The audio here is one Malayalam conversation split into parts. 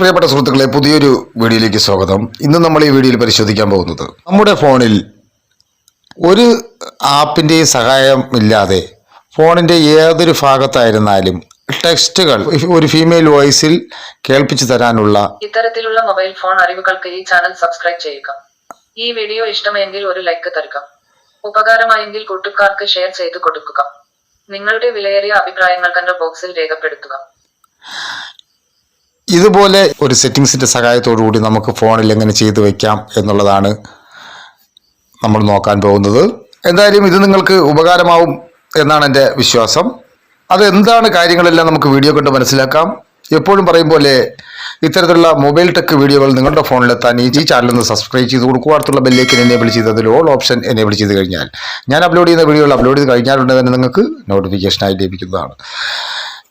പ്രിയപ്പെട്ട സുഹൃത്തുക്കളെ പുതിയൊരു വീഡിയോയിലേക്ക് സ്വാഗതം. ഇന്ന് നമ്മൾ ഈ വീഡിയോയിൽ പരിശോധിക്കാൻ പോകുന്നത് നമ്മുടെ ഫോണിൽ ഒരു ആപ്പിന്റെ സഹായം ഇല്ലാതെ ഫോണിന്റെ ഏതൊരു ഭാഗത്തായിരുന്നാലും ടെക്സ്റ്റുകൾ ഒരു ഫീമെയിൽ വോയിസിൽ കേൾപ്പിച്ചു തരാനുള്ള ഇത്തരത്തിലുള്ള മൊബൈൽ ഫോൺ അറിവുകൾക്ക് ഈ ചാനൽ സബ്സ്ക്രൈബ് ചെയ്യുക. ഈ വീഡിയോ ഇഷ്ടമെങ്കിൽ ഒരു ലൈക്ക് തരുക. ഉപകാരമായെങ്കിൽ കൂട്ടുകാർക്ക് ഷെയർ ചെയ്തു കൊടുക്കുക. നിങ്ങളുടെ വിലയേറിയ അഭിപ്രായങ്ങൾ കണ്ട ബോക്സിൽ രേഖപ്പെടുത്തുക. ഇതുപോലെ ഒരു സെറ്റിങ്സിന്റെ സഹായത്തോടു കൂടി നമുക്ക് ഫോണിൽ എങ്ങനെ ചെയ്തു വയ്ക്കാം എന്നുള്ളതാണ് നമ്മൾ നോക്കാൻ പോകുന്നത്. എന്തായാലും ഇത് നിങ്ങൾക്ക് ഉപകാരമാവും എന്നാണ് എന്റെ വിശ്വാസം. അത് എന്താണ് കാര്യങ്ങളെല്ലാം നമുക്ക് വീഡിയോ കണ്ട് മനസ്സിലാക്കാം. എപ്പോഴും പറയും പോലെ ഇത്തരത്തിലുള്ള മൊബൈൽ ടെക് വീഡിയോകൾ നിങ്ങളുടെ ഫോണിലെത്താൻ ഈ ചാനൽ ഒന്ന് സബ്സ്ക്രൈബ് ചെയ്ത് കൊടുക്കുക. അടുത്തുള്ള ബെല്ലേക്ക് എനേബിൾ ചെയ്ത് അതിൽ ഓൾ ഓപ്ഷൻ എനേബിൾ ചെയ്ത് കഴിഞ്ഞാൽ ഞാൻ അപ്ലോഡ് ചെയ്യുന്ന വീഡിയോകൾ അപ്ലോഡ് ചെയ്ത് കഴിഞ്ഞാലുടനെ തന്നെ നിങ്ങൾക്ക് നോട്ടിഫിക്കേഷനായി ലഭിക്കുന്നതാണ്.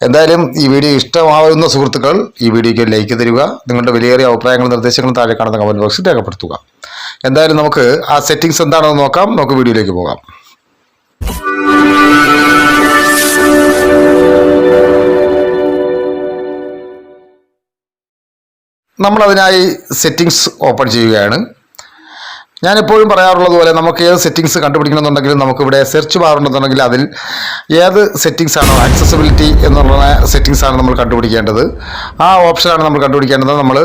എന്തായാലും ഈ വീഡിയോ ഇഷ്ടമാവുന്ന സുഹൃത്തുക്കൾ ഈ വീഡിയോയ്ക്ക് ലൈക്ക് തരിക നിങ്ങളുടെ വിലയേറിയ അഭിപ്രായങ്ങളും നിർദ്ദേശങ്ങളും താഴെ കാണുന്ന കമന്റ് ബോക്സിൽ രേഖപ്പെടുത്തുക. എന്തായാലും നമുക്ക് ആ സെറ്റിങ്സ് എന്താണെന്ന് നോക്കാം. നമുക്ക് വീഡിയോയിലേക്ക് പോകാം. നമ്മളതിനായി സെറ്റിങ്സ് ഓപ്പൺ ചെയ്യുകയാണ്. ഞാൻ എപ്പോഴും പറയാറുള്ളത് പോലെ നമുക്ക് ഏത് സെറ്റിങ്സ് കണ്ടുപിടിക്കണമെന്നുണ്ടെങ്കിലും നമുക്കിവിടെ സെർച്ച് ബാർ ഉണ്ടെന്നുണ്ടെങ്കിൽ അതിൽ ഏത് സെറ്റിങ്സ് ആണോ ആക്സസിബിലിറ്റി എന്നുള്ള സെറ്റിങ്സ് ആണ് നമ്മൾ കണ്ടുപിടിക്കേണ്ടത്. ആ ഓപ്ഷനാണ് നമ്മൾ കണ്ടുപിടിക്കേണ്ടത്. നമ്മൾ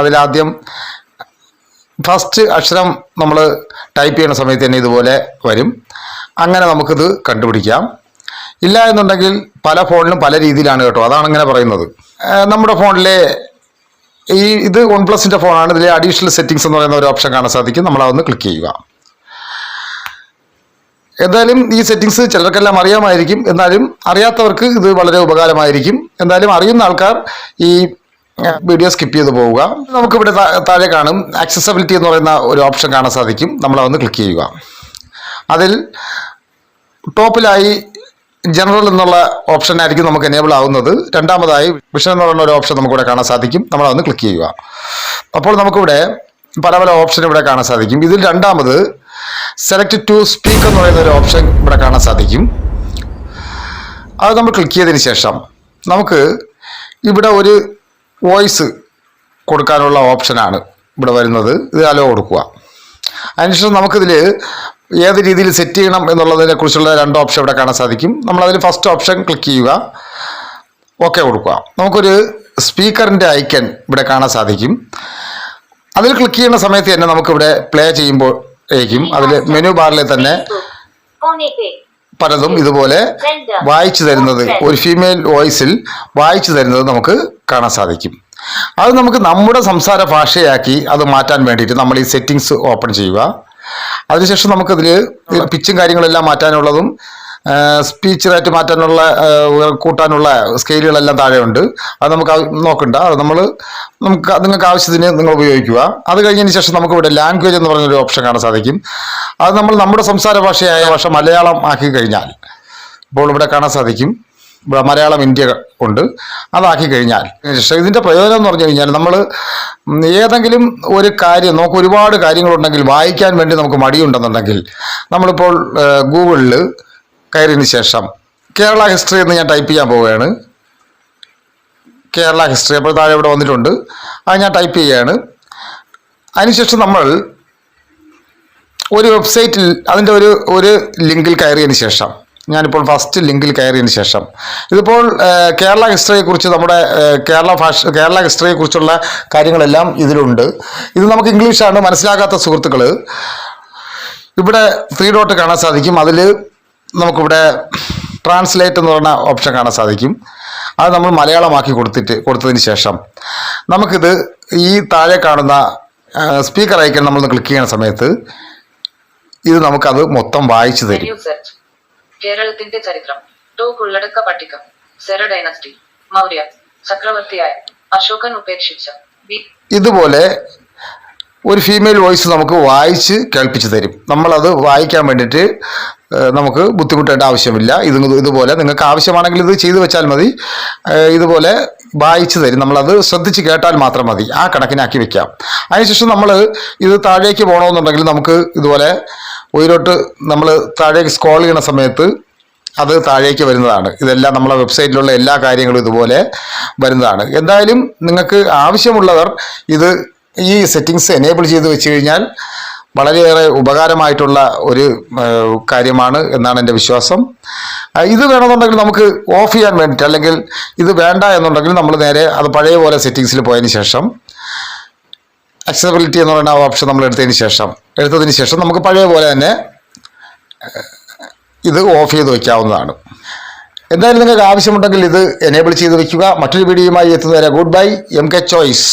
അതിലാദ്യം ഫസ്റ്റ് അക്ഷരം നമ്മൾ ടൈപ്പ് ചെയ്യുന്ന സമയത്ത് തന്നെ ഇതുപോലെ വരും. അങ്ങനെ നമുക്കിത് കണ്ടുപിടിക്കാം. ഇല്ല എന്നുണ്ടെങ്കിൽ പല ഫോണിലും പല രീതിയിലാണ് കേട്ടോ. അതാണ് അങ്ങനെ പറയുന്നത്. നമ്മുടെ ഫോണിലെ ഈ ഇത് വൺ പ്ലസിന്റെ ഫോണാണ് ഇതിലെ അഡീഷണൽ സെറ്റിങ്സ് എന്ന് പറയുന്ന ഒരു ഓപ്ഷൻ കാണാൻ സാധിക്കും. നമ്മൾ അതൊന്ന് ക്ലിക്ക് ചെയ്യുക. എന്തായാലും ഈ സെറ്റിങ്സ് ചിലർക്കെല്ലാം അറിയാമായിരിക്കും. എന്നാലും അറിയാത്തവർക്ക് ഇത് വളരെ ഉപകാരമായിരിക്കും. എന്തായാലും അറിയുന്ന ആൾക്കാർ ഈ വീഡിയോ സ്കിപ്പ് ചെയ്ത് പോവുക. നമുക്കിവിടെ താഴെ കാണും. ആക്സസബിലിറ്റി എന്ന് പറയുന്ന ഒരു ഓപ്ഷൻ കാണാൻ സാധിക്കും. നമ്മളതൊന്ന് ക്ലിക്ക് ചെയ്യുക. അതിൽ ടോപ്പിലായി ജനറൽ എന്നുള്ള ഓപ്ഷൻ ആയിരിക്കും നമുക്ക് എനേബിൾ ആവുന്നത്. രണ്ടാമതായി വിഷൻ എന്ന് പറയുന്ന ഒരു ഓപ്ഷൻ നമുക്കിവിടെ കാണാൻ സാധിക്കും. നമ്മൾ അതൊന്ന് ക്ലിക്ക് ചെയ്യുക. അപ്പോൾ നമുക്കിവിടെ പല പല ഓപ്ഷൻ ഇവിടെ കാണാൻ സാധിക്കും. ഇതിൽ രണ്ടാമത് സെലക്ട് ടു സ്പീക്ക് എന്ന് പറയുന്ന ഒരു ഓപ്ഷൻ ഇവിടെ കാണാൻ സാധിക്കും. അത് നമ്മൾ ക്ലിക്ക് ചെയ്തതിന് ശേഷം നമുക്ക് ഇവിടെ ഒരു വോയിസ് കൊടുക്കാനുള്ള ഓപ്ഷനാണ് ഇവിടെ വരുന്നത്. ഇത് അലോ കൊടുക്കുക. അതിനുശേഷം നമുക്കിതിൽ ഏത് രീതിയിൽ സെറ്റ് ചെയ്യണം എന്നുള്ളതിനെ കുറിച്ചുള്ള രണ്ട് ഓപ്ഷൻ ഇവിടെ കാണാൻ സാധിക്കും. നമ്മളതിൽ ഫസ്റ്റ് ഓപ്ഷൻ ക്ലിക്ക് ചെയ്യുക. ഓക്കെ കൊടുക്കുക. നമുക്കൊരു സ്പീക്കറിന്റെ ഐക്കൺ ഇവിടെ കാണാൻ സാധിക്കും. അതിൽ ക്ലിക്ക് ചെയ്യുന്ന സമയത്ത് തന്നെ നമുക്കിവിടെ പ്ലേ ചെയ്യുമ്പോഴേക്കും അതിൽ മെനു ബാറിൽ തന്നെ പലതും ഇതുപോലെ വായിച്ചു തരുന്നത് ഒരു ഫീമെയിൽ വോയിസിൽ വായിച്ചു തരുന്നത് നമുക്ക് കാണാൻ സാധിക്കും. അത് നമുക്ക് നമ്മുടെ സംസാര ഭാഷയാക്കി അത് മാറ്റാൻ വേണ്ടിയിട്ട് നമ്മൾ ഈ സെറ്റിങ്സ് ഓപ്പൺ ചെയ്യുക. അതിനുശേഷം നമുക്കതിൽ പിച്ചും കാര്യങ്ങളെല്ലാം മാറ്റാനുള്ളതും സ്പീച്ച് റേറ്റ് മാറ്റാനുള്ള കൂട്ടാനുള്ള സ്കെയിലുകളെല്ലാം താഴെയുണ്ട്. അത് നമുക്ക് നോക്കണ്ട. അത് നമ്മൾ നമുക്ക് നിങ്ങൾക്ക് ആവശ്യത്തിന് നിങ്ങൾ ഉപയോഗിക്കുക. അത് കഴിഞ്ഞതിന് ശേഷം നമുക്ക് ഇവിടെ ലാംഗ്വേജ് എന്ന് പറഞ്ഞൊരു ഓപ്ഷൻ കാണാൻ സാധിക്കും. അത് നമ്മൾ നമ്മുടെ സംസാര ഭാഷയായ ഭാഷ മലയാളം ആക്കി കഴിഞ്ഞാൽ ഇപ്പോൾ ഇവിടെ കാണാൻ സാധിക്കും. മലയാളം ഇന്ത്യ ഉണ്ട്. അതാക്കി കഴിഞ്ഞാൽ. പക്ഷേ ഇതിന്റെ പ്രയോജനം എന്ന് പറഞ്ഞു കഴിഞ്ഞാൽ നമ്മൾ ഏതെങ്കിലും ഒരു കാര്യം നമുക്ക് ഒരുപാട് കാര്യങ്ങളുണ്ടെങ്കിൽ വായിക്കാൻ വേണ്ടി നമുക്ക് മടിയുണ്ടെന്നുണ്ടെങ്കിൽ നമ്മളിപ്പോൾ ഗൂഗിളിൽ കയറിയതിന് ശേഷം കേരള ഹിസ്റ്ററി എന്ന് ഞാൻ ടൈപ്പ് ചെയ്യാൻ പോവുകയാണ്. കേരള ഹിസ്റ്ററി അപ്പോൾ താഴെ ഇവിടെ വന്നിട്ടുണ്ട്. അത് ഞാൻ ടൈപ്പ് ചെയ്യുകയാണ്. അതിനുശേഷം നമ്മൾ ഒരു വെബ്സൈറ്റിൽ അതിന്റെ ഒരു ഒരു ലിങ്കിൽ കയറിയതിന് ശേഷം ഞാനിപ്പോൾ ഫസ്റ്റ് ലിങ്കിൽ കയറിയതിന് ശേഷം. ഇതിപ്പോൾ കേരള ഹിസ്റ്ററിയെക്കുറിച്ച് നമ്മുടെ കേരള ഭാഷ കേരള ഹിസ്റ്ററിയെക്കുറിച്ചുള്ള കാര്യങ്ങളെല്ലാം ഇതിലുണ്ട്. ഇത് നമുക്ക് ഇംഗ്ലീഷാണ് മനസ്സിലാകാത്ത സുഹൃത്തുക്കൾ ഇവിടെ ത്രീ ഡോട്ട് കാണാൻ സാധിക്കും. അതിൽ നമുക്കിവിടെ ട്രാൻസ്ലേറ്റ് എന്ന് പറഞ്ഞ ഓപ്ഷൻ കാണാൻ സാധിക്കും. അത് നമ്മൾ മലയാളമാക്കി കൊടുത്തിട്ട് കൊടുത്തതിന് ശേഷം. നമുക്കിത് ഈ താഴെ കാണുന്ന സ്പീക്കർ ഐക്കൺ നമ്മൾ ക്ലിക്ക് ചെയ്യുന്ന സമയത്ത് ഇത് നമുക്കത് മൊത്തം വായിച്ചു തരും. കേരളത്തിന്റെ ചരിത്രം. ടു ഉള്ളടക്ക പട്ടിക. സെറ ഡൈനസ്റ്റി. മൗര്യ. ചക്രവർത്തിയായ. അശോകൻ ഉപേക്ഷിച്ച. ഇതുപോലെ ഒരു ഫീമെയിൽ വോയിസ് നമുക്ക് വായിച്ച് കേൾപ്പിച്ച് തരും. നമ്മളത് വായിക്കാൻ വേണ്ടിയിട്ട് നമുക്ക് ബുദ്ധിമുട്ടേണ്ട ആവശ്യമില്ല. ഇത് ഇതുപോലെ നിങ്ങൾക്ക് ആവശ്യമാണെങ്കിൽ ഇത് ചെയ്തു വെച്ചാൽ മതി. ഇതുപോലെ വായിച്ചു തരും. നമ്മളത് ശ്രദ്ധിച്ച് കേട്ടാൽ മാത്രം മതി. ആ കണക്കിനാക്കി വെക്കാം. അതിനുശേഷം നമ്മൾ ഇത് താഴേക്ക് പോകണമെന്നുണ്ടെങ്കിൽ നമുക്ക് ഇതുപോലെ ഉയരോട്ട് നമ്മൾ താഴേക്ക് സ്ക്രോൾ ചെയ്യുന്ന സമയത്ത് അത് താഴേക്ക് വരുന്നതാണ്. ഇതെല്ലാം നമ്മളെ വെബ്സൈറ്റിലുള്ള എല്ലാ കാര്യങ്ങളും ഇതുപോലെ വരുന്നതാണ്. എന്തായാലും നിങ്ങൾക്ക് ആവശ്യമുള്ളവർ ഇത് ഈ സെറ്റിങ്സ് എനേബിൾ ചെയ്ത് വെച്ച് കഴിഞ്ഞാൽ വളരെയേറെ ഉപകാരമായിട്ടുള്ള ഒരു കാര്യമാണ് എന്നാണ് എന്റെ വിശ്വാസം. ഇത് വേണമെന്നുണ്ടെങ്കിൽ നമുക്ക് ഓഫ് ചെയ്യാൻ വേണ്ടിയിട്ട് അല്ലെങ്കിൽ ഇത് വേണ്ട എന്നുണ്ടെങ്കിൽ നമ്മൾ നേരെ അത് പഴയ പോലെ സെറ്റിങ്സിൽ പോയതിന് ശേഷം അക്സസബിലിറ്റി എന്ന് പറയുന്ന ഓപ്ഷൻ നമ്മൾ എടുത്തതിന് ശേഷം എടുത്തതിന് ശേഷം നമുക്ക് പഴയ പോലെ തന്നെ ഇത് ഓഫ് ചെയ്ത് വയ്ക്കാവുന്നതാണ്. എന്തായാലും നിങ്ങൾക്ക് ആവശ്യമുണ്ടെങ്കിൽ ഇത് എനേബിൾ ചെയ്ത് വയ്ക്കുക. മറ്റൊരു വീഡിയോയുമായി എത്തുന്നവരെ good bye M K choice